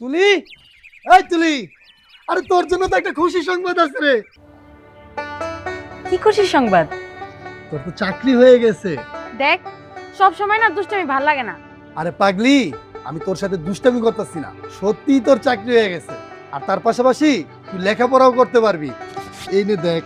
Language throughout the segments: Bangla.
তুলি? এই তুলি আরে তোর জন্য তো একটা খুশি সংবাদ আছে রে। কি খুশির সংবাদ? তোর তো চাকরি হয়ে গেছে। দেখ সব সময় না দুষ্টামি ভালো লাগে না। আরে পাগলি আমি তোর সাথে দুষ্টামি করতেছি না। সত্যি তোর চাকরি হয়ে গেছে। আর তার পাশাপাশি তুই লেখাপড়াও করতে পারবি। এই নে দেখ।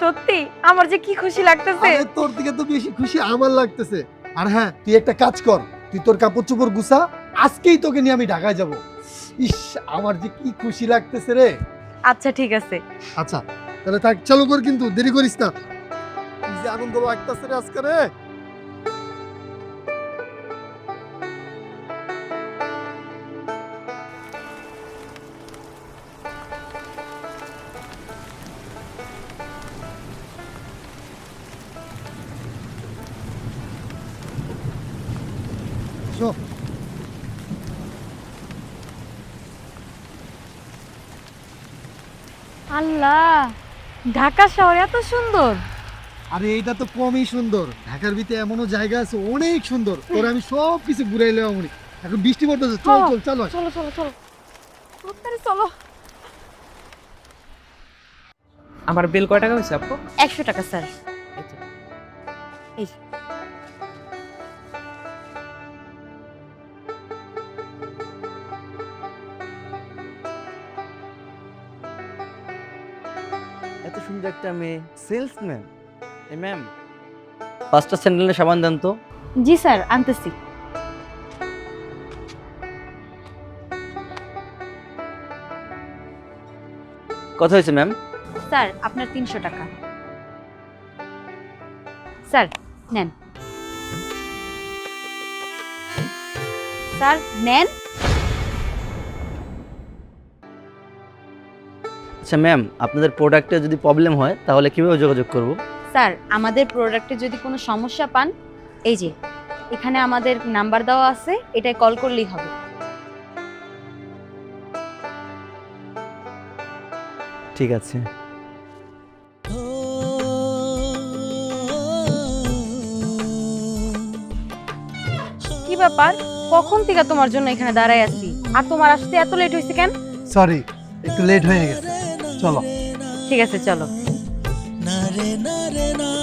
সত্যি? আমার যে কি খুশি লাগতেছে। আরে তোর থেকে তো বেশি খুশি আমার লাগতেছে। আর হ্যাঁ তুই একটা কাজ কর। তুই তোর কাপড় চোপড় গুছা আজকেই তোকে নিয়ে আমি ঢাকায় যাব। ইস আমার যে কি খুশি লাগতেছে রে। আচ্ছা ঠিক আছে। আচ্ছা তাহলে থাক চালু কর কিন্তু দেরি করিস না। কি যে আনন্দ লাগতেছে রে আজকে রে। আল্লাহ ঢাকা শহর এত সুন্দর। আরে এইটা তো কমই সুন্দর। ঢাকার ভিতরে এমনও জায়গা আছে অনেক সুন্দর। তোর আমি সব কিছু ঘুরে এলাম আমি এখন বৃষ্টি পড়তেছে চল। চল চল চলো চলো চলো। তাড়াতাড়ি চলো। আমার বিল কয় টাকা হয়েছে আপু? একশো টাকা স্যার। এই সুন্দর একটা মেয়ে সেলসম্যান। এ ম্যাম পাঁচটা স্যান্ডেলের সাবান দেন তো। জি স্যার আনতেছি। কথা হয়েছে ম্যাম স্যার আপনার তিনশো টাকা। স্যার নেন। স্যার নেন। আচ্ছা ম্যাম আপনাদের প্রোডাক্টে যদি প্রবলেম হয় তাহলে কীভাবে যোগাযোগ করব? স্যার আমাদের প্রোডাক্টে যদি কোনো সমস্যা পান এই যে এখানে আমাদের নাম্বার দেওয়া আছে এটাই কল করলেই হবে। ঠিক আছে। কি ব্যাপার? কখন থেকে তোমার জন্য এখানে দাঁড়ায় আছি? আর তোমার আসতে এত লেট হয়েছে কেন? সরি একটু লেট হয়ে গেছে। চলো। ঠিক আছে চলো। চলো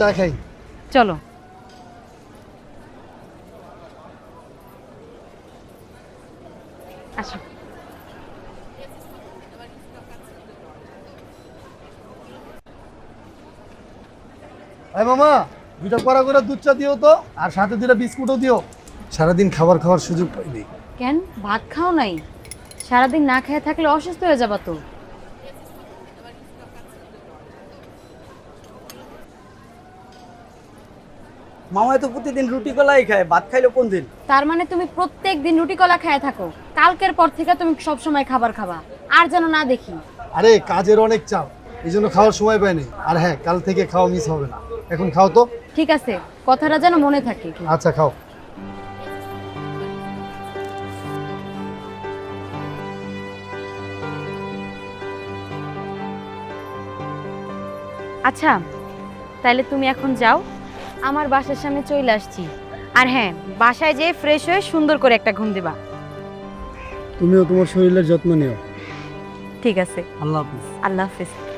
চা খাই। চলো। আসো। এই মামা দুটা কড়া করে দুধ চা দিও তো আর সাথে দুটা বিস্কুটও দিও। সারাদিন খাবার খাওয়ার সুযোগ পাইনি। কেন? ভাত খাও নাই? সারাদিন না খেয়ে থাকলে অসুস্থ হয়ে যাবা তো। মামাই তো প্রতিদিন রুটি কলাই খায় ভাত খাইলো কোন দিন? তার মানে তুমি প্রত্যেক দিন রুটি কলা খেয়ে থাকো। কালকের পর থেকে তুমি সব সময় খাবার খাবা। আর যেন না দেখি। আরে কাজের অনেক চাপ। এই জন্য খাওয়ার সময় পাইনি। আর হ্যাঁ কাল থেকে খাওয়া মিস হবে না। এখন খাও তো। ঠিক আছে কথাটা যেন মনে থাকে। আচ্ছা খাও। আচ্ছা তাইলে তুমি এখন যাও। আমার বাসার সামনে চলে আসছি। আর হ্যাঁ বাসায় যেয়ে ফ্রেশ হয়ে সুন্দর করে একটা ঘুম দিবা। তুমিও তোমার শরীরের যত্ন নিও। ঠিক আছে। আল্লাহ হাফিজ। আল্লাহ হাফিজ।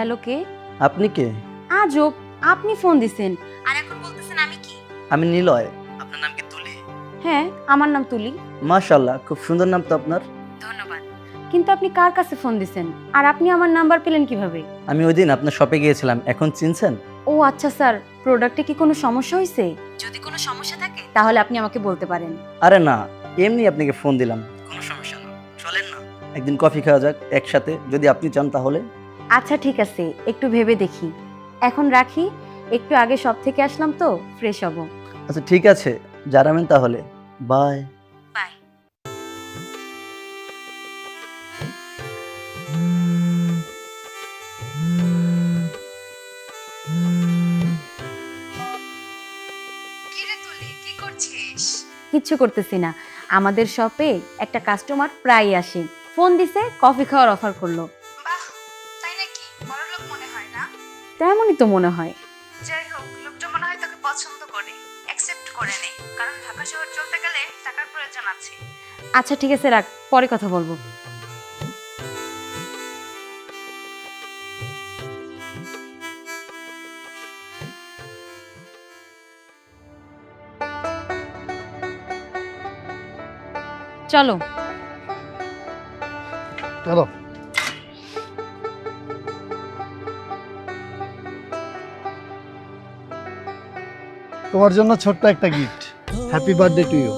হ্যালো কে? আপনি কে? আজব আপনি ফোন দিছেন। আর এখন বলতেছেন আমি কি? আমি নিলয়। আপনার নাম কি তুলি? হ্যাঁ আমার নাম তুলি। মাশাল্লাহ খুব সুন্দর নাম তো আপনার। ধন্যবাদ। কিন্তু আপনি কার কাছে ফোন দিছেন? আর আপনি আমার নাম্বার পেলেন কীভাবে? আমি ওই দিন আপনার শপে গিয়েছিলাম। এখন চিনছেন? ও আচ্ছা স্যার প্রোডাক্টে কি কোনো সমস্যা হয়েছে যদি কোনো সমস্যা থাকে? তাহলে আপনি আমাকে বলতে পারেন। আরে না এমনি আপনাকে ফোন দিলাম। কোনো সমস্যা না। চলেন না। একদিন কফি খাওয়া যাক একসাথে। যদি আপনি চান তাহলে। আচ্ছা ঠিক আছে একটু ভেবে দেখি। এখন রাখি একটু আগে সব থেকে আসলাম তো ফ্রেশ হব। আচ্ছা ঠিক আছে জানাবেন তাহলে বাই বাই কিচ্ছু করতেছি না। আমাদের শপে একটা কাস্টমার প্রায় আসে। ফোন দিছে কফি খাওয়ার অফার করল। তেমনই তো মনে হয়। যাই হোক লোকটা মনে হয় তোকে পছন্দ করে অ্যাকসেপ্ট করে নেই। কারণ ঢাকা শহর চলতে গেলে টাকার প্রয়োজন আছে। আচ্ছা ঠিক আছে রাখ। পরে কথা বলব। চলো। চলো। তোমার জন্য ছোট্ট একটা gift happy birthday to you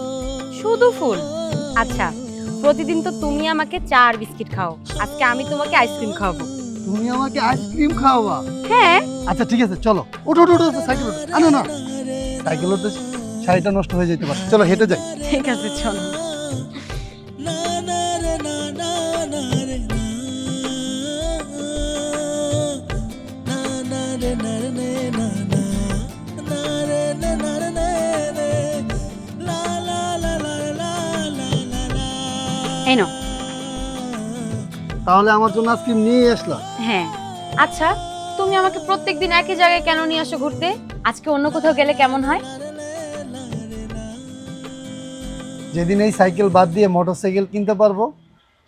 শুধু ফুল? আচ্ছা প্রতিদিন তো তুমি আমাকে চা আর বিস্কিট খাও। আজকে আমি তোমাকে আইসক্রিম খাওয়াবো। তুমি আমাকে আইসক্রিম খাওয়াবা? হ্যাঁ। আচ্ছা ঠিক আছে চলো। ওঠো ওঠো ওঠো সাইকেল ওঠো। আনো না সাইকেল ওঠো শাড়িটা নষ্ট হয়ে যেতে পারে। চলো হেঁটে যাই। ঠিক আছে চলো। তাহলে আমার জন্য আইসক্রিম নিয়ে আসলাম হ্যাঁ। আচ্ছা তুমি আমাকে প্রত্যেকদিন একই জায়গায় কেন নিয়ে আসো ঘুরতে? আজকে অন্য কোথাও গেলে কেমন হয়? যেদিন এই সাইকেল বাদ দিয়ে মোটর সাইকেল কিনতে পারব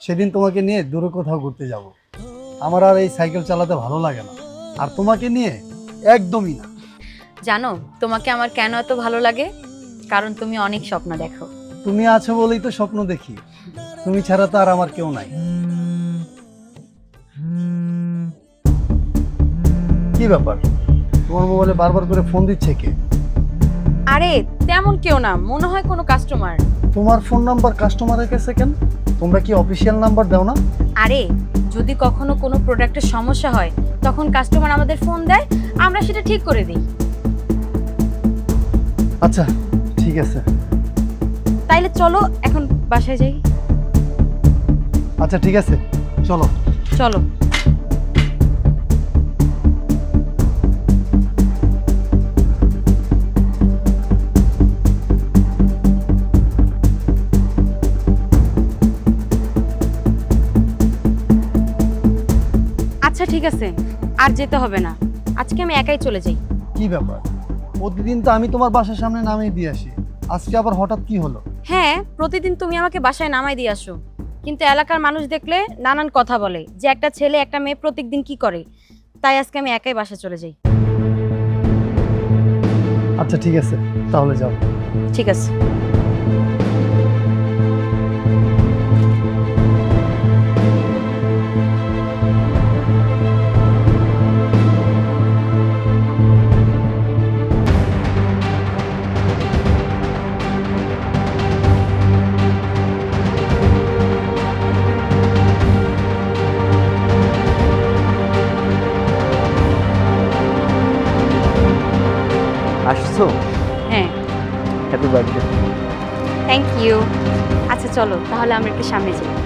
সেদিন তোমাকে নিয়ে দূরে কোথাও ঘুরতে যাব। আমার আর এই সাইকেল চালাতে ভালো লাগে না। আর তোমাকে নিয়ে একদমই না। জানো তোমাকে আমার কেন এত ভালো লাগে? কারণ তুমি অনেক স্বপ্ন দেখো। তুমি আছো বলেই তো স্বপ্ন দেখি। তুমি ছাড়া তো আর আমার কেউ নাই। কি ব্যাপার? তোমার মোবাইলে বারবার করে ফোন দিচ্ছে কে? আরে তেমন কেউ না মনে হয় কোনো কাস্টমার তোমার ফোন নাম্বার কাস্টমারের কাছে কেন? তোমরা কি অফিসিয়াল নাম্বার দাও না? আরে যদি কখনো কোনো প্রোডাক্টের সমস্যা হয় তখন কাস্টমার আমাদের ফোন দেয় আমরা সেটা ঠিক করে দিই। আচ্ছা ঠিক আছে। তাইলে চলো এখন বাসায় যাই। আচ্ছা ঠিক আছে। চলো। চলো। ঠিক আছে আর যেতে হবে না। আজকে আমি একাই চলে যাই। কি ব্যাপার? প্রতিদিন তো আমি তোমার বাসার সামনে নামিয়ে দিয়ে আসি। আজকে আবার হঠাৎ কি হলো? হ্যাঁ প্রতিদিন তুমি আমাকে বাসায় নামাই দিয়ে আসো। কিন্তু এলাকার মানুষ দেখলে নানান কথা বলে যে একটা ছেলে একটা মেয়ে প্রত্যেকদিন কি করে। তাই আজকে আমি একাই বাসা চলে যাই। আচ্ছা ঠিক আছে। তাহলে যাও। ঠিক আছে। চলো তাহলে আমরা একটু সামনে যাই।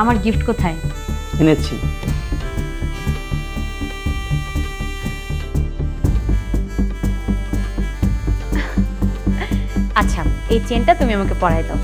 আমার গিফট কোথায়? এনেছি। আচ্ছা এই চেনটা তুমি আমাকে পরাই দাও।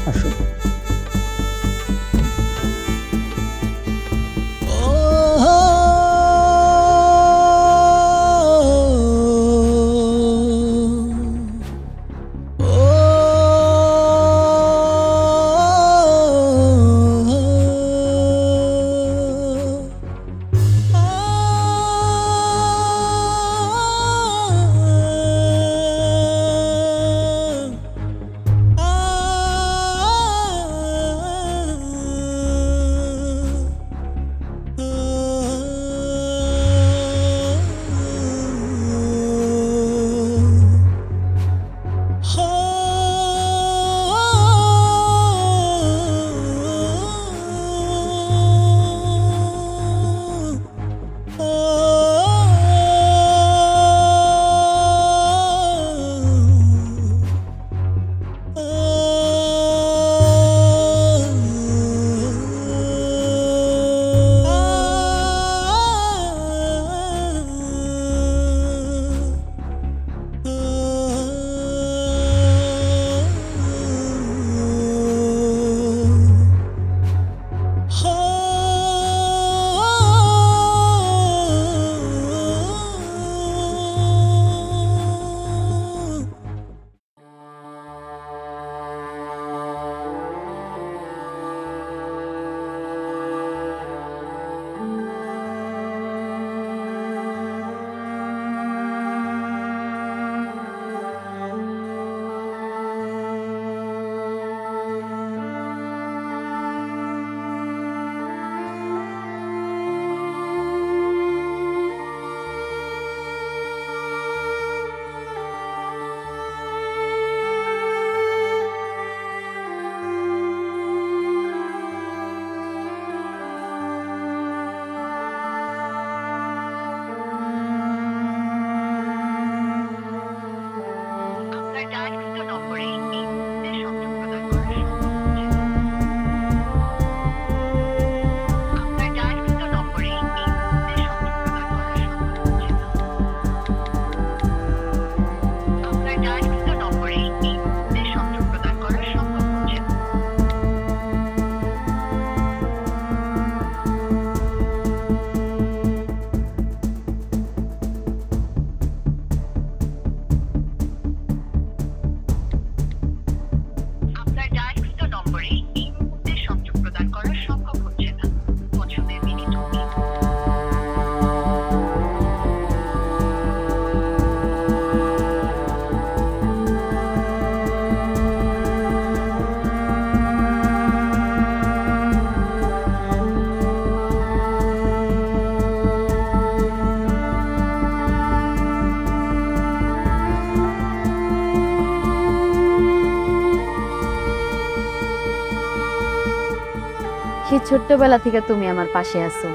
ছোট্টবেলা থেকে তুমি আমার পাশে আছো।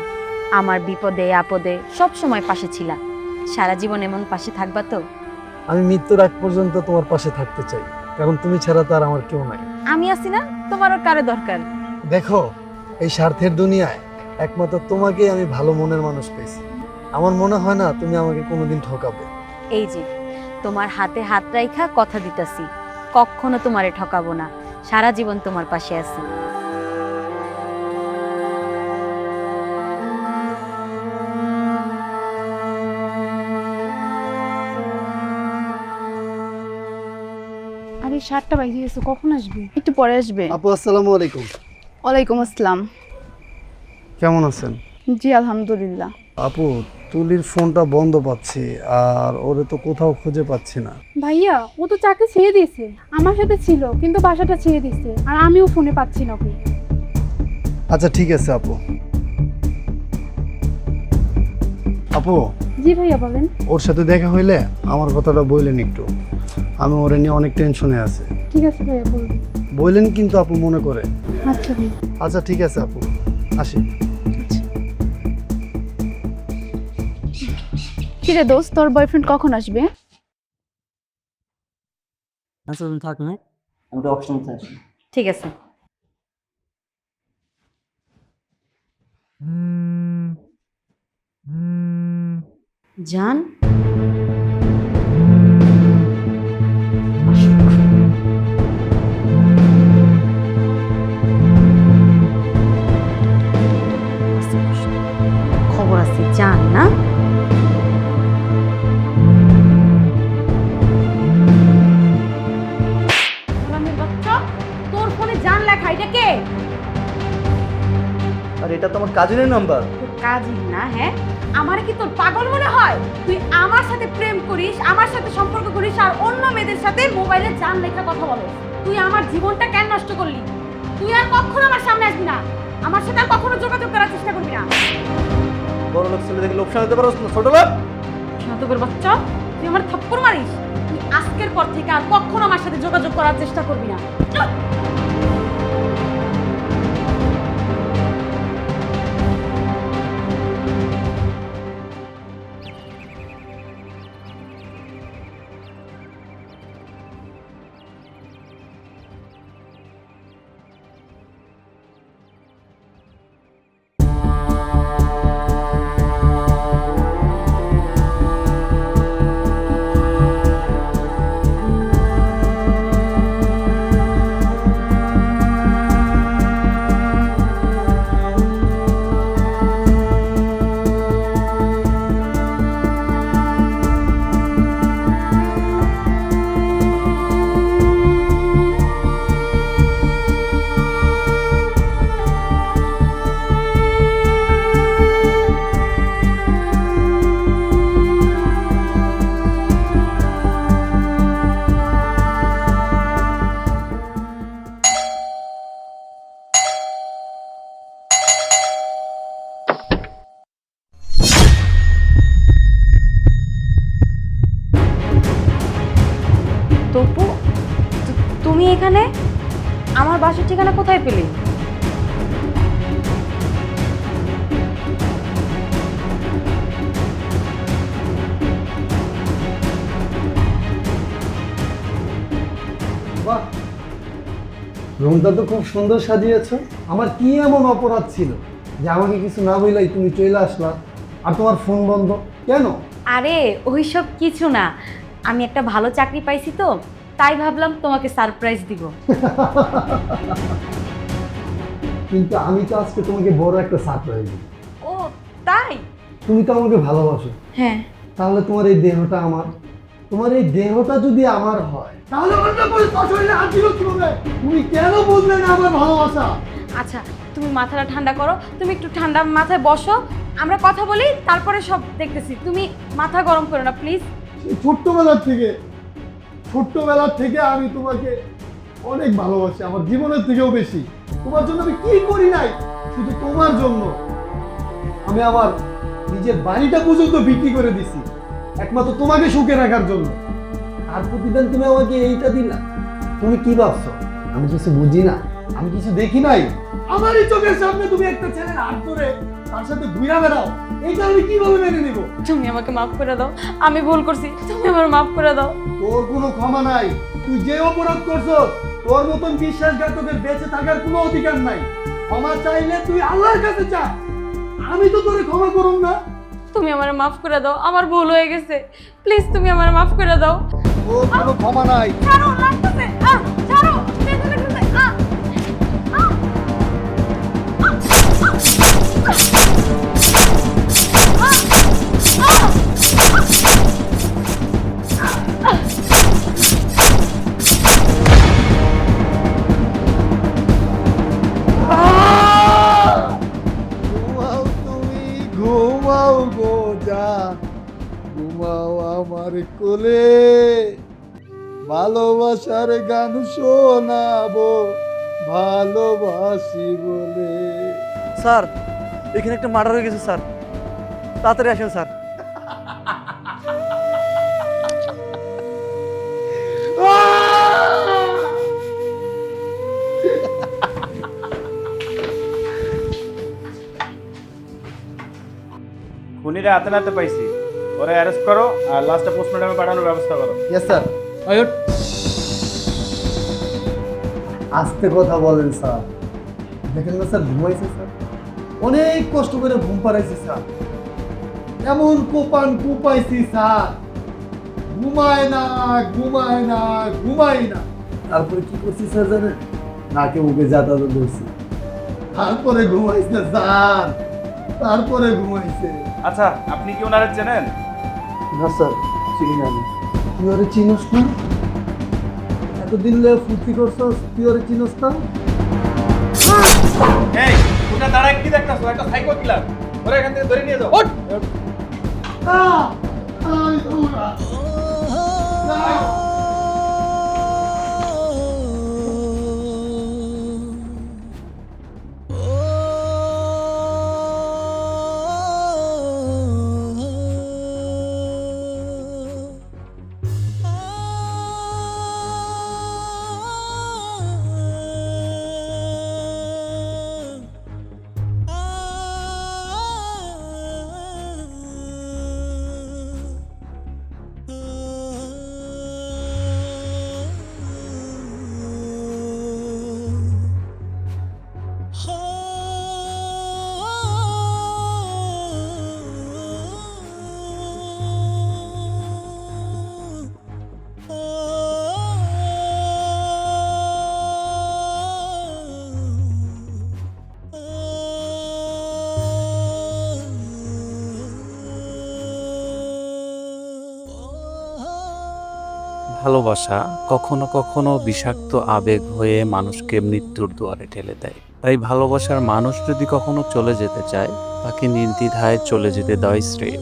আমার বিপদে আপদে সব সময় পাশে ছিলা। সারা জীবন এমন পাশে থাকবা তো? আমি মৃত্যুর আগ পর্যন্ত তোমার পাশে থাকতে চাই কারণ তুমি ছাড়া তো আর আমার কেউ নাই। আমি আছি না তোমার আর কারও দরকার। দেখো এই স্বার্থের দুনিয়ায় একমাত্র তোমাকেই আমি ভালো মনের মানুষ পেয়েছি। আমার মনে হয় না তুমি আমাকে কোনোদিন ঠকাবে। এই যে তোমার হাতে হাত রাইখা কথা দিতাছি কখনো তোমারে ঠকাবো না। সারা জীবন তোমার পাশে আছি। সাতটা বাজে গেছে কখন আসবে? একটু পরে আসবে। আপু আসসালামু আলাইকুম। ওয়ালাইকুম আসসালাম। কেমন আছেন? জি আলহামদুলিল্লাহ। আপু তুলির ফোনটা বন্ধ পাচ্ছি আর ওরে তো কোথাও খুঁজে পাচ্ছি না। ভাইয়া ও তো চাকরি ছেড়ে দিয়েছে। আমার সাথে ছিল কিন্তু বাসাটা ছেড়ে দিয়েছে আর আমিও ফোনে পাচ্ছি না ওকে। আচ্ছা ঠিক আছে আপু। আপু জি ভাইয়া বলেন। ওর সাথে দেখা হইলে আমার কথাটা বললেন একটু। আমি ওরে নিয়ে অনেক টেনশনে আছে। ঠিক আছে ভাইয়া বলবেন বললেন কিন্তু আপু মনে করে। আচ্ছা ভাইয়া। আচ্ছা ঠিক আছে আপু। আসি। কিরে দোস্ত তোর বয়ফ্রেন্ড কখন আসবে? আচ্ছা তুমি থাক না আমি তো অপশন চাই ঠিক আছে। জান? চান না তোর ফোনে জান লেখা এটা কে? আর তোমার কাজিনের নাম্বার। কাজিন না হ্যাঁ? আমার কি তোর পাগল মনে হয়? তুই আমার সাথে প্রেম করিস আমার সাথে সম্পর্ক করিস আর অন্য মেয়েদের সাথে মোবাইলে জান লেখা কথা বলিস। তুই আমার জীবনটা কেন নষ্ট করলি? তুই আর কখনো আমার সামনে আসবি না। আমার সাথে আর কখনো যোগাযোগ করার চেষ্টা করবি না। বড় লোক ছেলে দেখে লোকসান হতে পারো ছোট লোক। শান্তবের বাচ্চা, তুই আমার থাপ্পড় মারিস? তুই আজকের পর থেকে আর কখনো আমার সাথে যোগাযোগ করার চেষ্টা করবি না। রুমটা তো খুব সুন্দর সাজিয়েছ। আমার কি এমন অপরাধ ছিল যে আমাকে কিছু না বললাই তুমি চলে আসলা আর তোমার ফোন বন্ধ? কেন? আরে ওইসব কিছু না। আমি একটা ভালো চাকরি পাইছি তো তাই ভাবলাম তোমাকে সারপ্রাইজ দিব। কিন্তু আমি তো আজকে তোমাকে বড় একটা সারপ্রাইজ দিব ও তাই? তুমি তো আমাকে ভালোবাসো। হ্যাঁ। তাহলে তোমার এই দেহটা আমার। তোমার এই দেহটা যদি আমার হয় তাহলে অন্য কোনো পছন্দের হাত দিল কীভাবে তুমি কেন বুঝলে না আমার ভালোবাসা? আচ্ছা তুমি মাথাটা ঠান্ডা করো। তুমি একটু ঠান্ডা মাথায় বসো। আমরা কথা বলি তারপরে সব দেখতেছি। তুমি মাথা গরম করো না প্লিজ ছোট্টবেলার থেকে ছোট্টবেলার থেকে আমি তোমাকে অনেক ভালোবাসি আমার জীবনের থেকেও বেশি। তোমার জন্য আমি কি করি নাই? শুধু তোমার জন্য। আমি আমার নিজের বাড়িটা পর্যন্ত বিক্রি করে দিছি। একমাত্র তোমাকে সুখে রাখার জন্য। আর প্রতিদিন তুমি আমাকে এইটা দিলা। তুমি কি ভাবছ? আমি কিছু বুঝি না। আমি কিছু দেখি নাই। আমারই চোখের সামনে তুমি একটা ছেলের হাত ধরে তার সাথে ঘুরা বেড়াও। এইটা আমি কীভাবে মেনে নিবো? তুমি আমাকে মাফ করে দাও। আমি ভুল করছি। তুমি আমার মাফ করে দাও। তোর কোনো ক্ষমা নাই। তুই যে অপরাধ করছ তোর মতন বিশ্বাসঘাতকের বেঁচে থাকার কোনো অধিকার নাই। ক্ষমা চাইলে তুই আল্লাহর কাছে চা আমি তো তোরে ক্ষমা করুম না। তুমি আমার মাফ করে দাও আমার ভুল হয়ে গেছে। প্লিজ তুমি আমার মাফ করে দাও। ও কোনো ক্ষমা নাই। ছাড়ো লাগতেছে। আহ ছাড়ো। গান শোনাবো ভালোবাসি বলে। স্যার এখানে একটা মার্ডার হয়ে গেছে স্যার। তাড়াতাড়ি আসেন স্যার। খুনিরা হাতে নাতে পাইছি। ওরা অ্যারেস্ট করো আর লাস্টে পোস্টমর্টমে পাঠানোর ব্যবস্থা করো। Yes sir. আস্তে কথা বলেন স্যার। দেখেন না স্যার ঘুমাইছে স্যার। অনেক কষ্ট করে ঘুম পাড়াইছি স্যার। এমন কোপান কুপাইছি স্যার। ঘুমায় না ঘুমায় না ঘুমাই না। তারপরে কি করছি স্যার জানেন? নাকে মুখে যাতায়াত করছি। তারপরে ঘুমাইছে স্যার। তারপরে ঘুমাইছে। আচ্ছা আপনি কি ওনারা চেনেন? না স্যার চিনি না আমি। তুই ওরে চিনস না? এতদিন লে ফুর্তি করছস? তুই ওরে চিনস না? এই ওটা দাঁড়ায় কি দেখতাছো? একটা সাইকো কিলার ওরে এখান থেকে ধরে নিয়ে যাও। ভালোবাসা কখনো কখনো বিষাক্ত আবেগ হয়ে মানুষকে মৃত্যুর দুয়ারে ঠেলে দেয়। তাই ভালোবাসার মানুষ যদি কখনো চলে যেতে চায়, তাকে নির্দ্বিধায় চলে যেতে দেয় শ্রেয়।